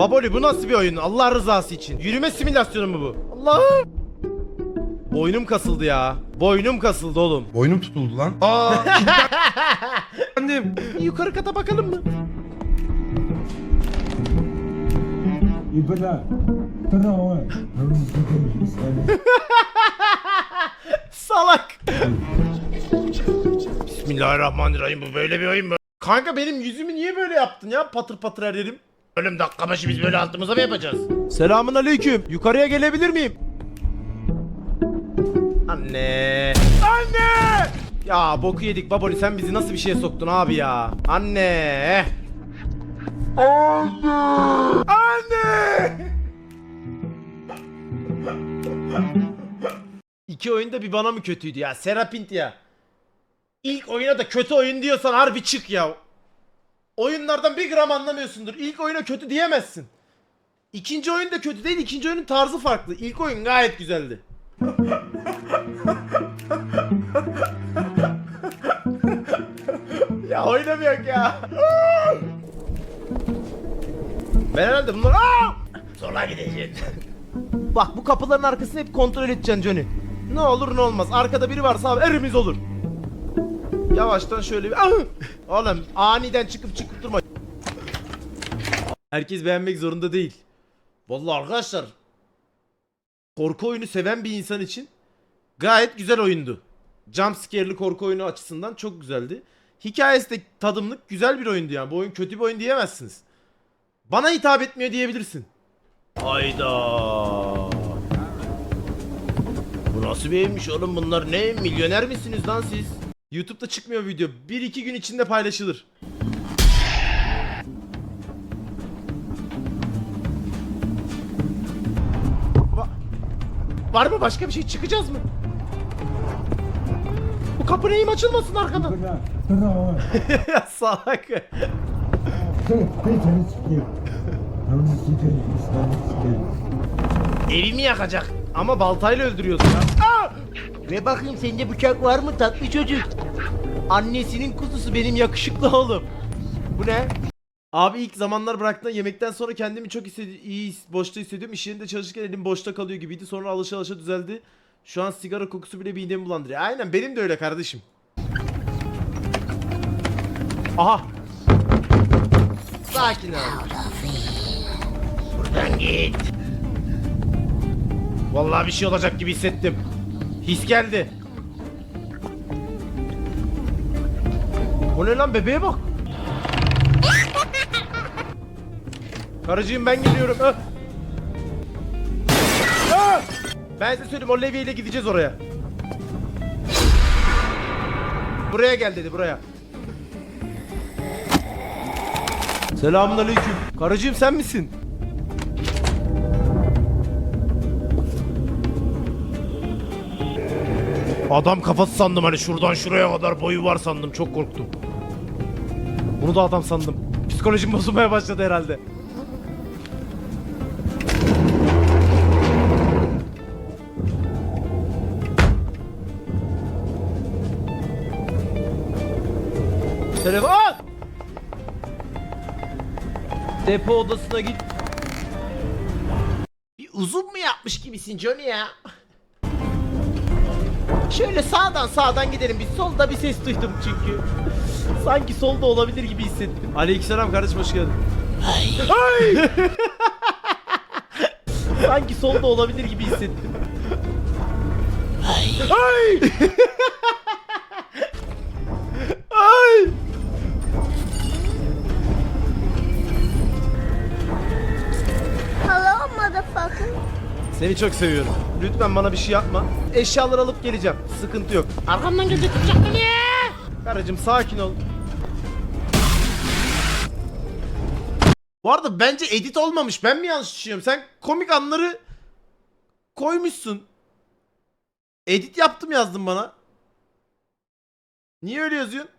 Baboli bu nasıl bir oyun? Allah rızası için. Yürüme simülasyonu mu bu? Allah'ım. Boynum kasıldı ya. Boynum kasıldı oğlum. Boynum tutuldu lan. Aa annem. Yukarı kata bakalım mı? İbra. Salak. Bismillahirrahmanirrahim bu böyle bir oyun mu? Kanka benim yüzümü niye böyle yaptın ya patır patır her yerim? Ölüm dakika başı biz böyle altımıza mı yapacağız? Selamun aleyküm. Yukarıya gelebilir miyim? Anne. Anne! Ya boku yedik baboli sen bizi nasıl bir şeye soktun abi ya? Anne. Anne. Anne. İki oyunda bir bana mı kötüydü ya? Serapint ya. İlk oyuna da kötü oyun diyorsan harbi çık ya. Oyunlardan bir gram anlamıyorsundur. İlk oyuna kötü diyemezsin. İkinci oyun da kötü değil. ikinci oyunun tarzı farklı. İlk oyun gayet güzeldi. ya oynamıyor ya. ben herhalde bunları... Aa! Sola gideceksin. Bak bu kapıların arkasını hep kontrol edeceksin Johnny. Ne olur ne olmaz. Arkada biri varsa abi erimiz olur. Yavaştan şöyle bir... Ah! Oğlum aniden çıkıp çıkıp durma. Herkes beğenmek zorunda değil. Vallahi arkadaşlar korku oyunu seven bir insan için gayet güzel oyundu. Jump scare'lı korku oyunu açısından çok güzeldi. Hikayesi de tadımlık güzel bir oyundu yani. Bu oyun kötü bir oyun diyemezsiniz. Bana hitap etmiyor diyebilirsin. Hayda. Bu nasıl bir evmiş oğlum bunlar ne milyoner misiniz lan siz? YouTube'da çıkmıyor video. 1-2 gün içinde paylaşılır. Va Var mı başka bir şey? Çıkacağız mı? Bu kapı neyim açılmasın arkadan? ya salak. Evimi yakacak. Ama baltayla öldürüyorsun ha. Ve bakayım sende bıçak var mı tatlı çocuk? Annesinin kuzusu benim yakışıklı oğlum. Bu ne? Abi ilk zamanlar bıraktığında yemekten sonra kendimi çok hissedi- iyi his- boşta hissediyorum. İş yerinde çalışırken elim boşta kalıyor gibiydi. Sonra alışa alışa düzeldi. Şu an sigara kokusu bile midemi bulandırıyor. Aynen benim de öyle kardeşim. Aha. Sakin ol. Buradan git. Vallahi bir şey olacak gibi hissettim. His geldi. O ne lan bebeğe bak. Karıcığım ben geliyorum. Ah! Ah! Ben size söyleyeyim o Levi ile gideceğiz oraya. Buraya gel dedi buraya. Selamun aleyküm. Karıcığım sen misin? Adam kafası sandım hani şuradan şuraya kadar boyu var sandım çok korktum. Bunu da adam sandım. Psikolojim bozulmaya başladı herhalde. Telefon! Depo odasına git. Bir uzun mu yapmış gibisin Johnny ya? Şöyle sağdan sağdan gidelim. Bir solda bir ses duydum çünkü. Sanki solda olabilir gibi hissettim. Aleykümselam kardeşim hoş geldin. Ay! Sanki solda olabilir gibi hissettim. Ay! Ay! Seni çok seviyorum. Lütfen bana bir şey yapma. Eşyaları alıp geleceğim. Sıkıntı yok. Arkamdan gelecek tutacak beni. Karıcığım sakin ol. Bu arada bence edit olmamış. Ben mi yanlış düşünüyorum? Sen komik anları koymuşsun. Edit yaptım yazdın bana. Niye öyle yazıyorsun?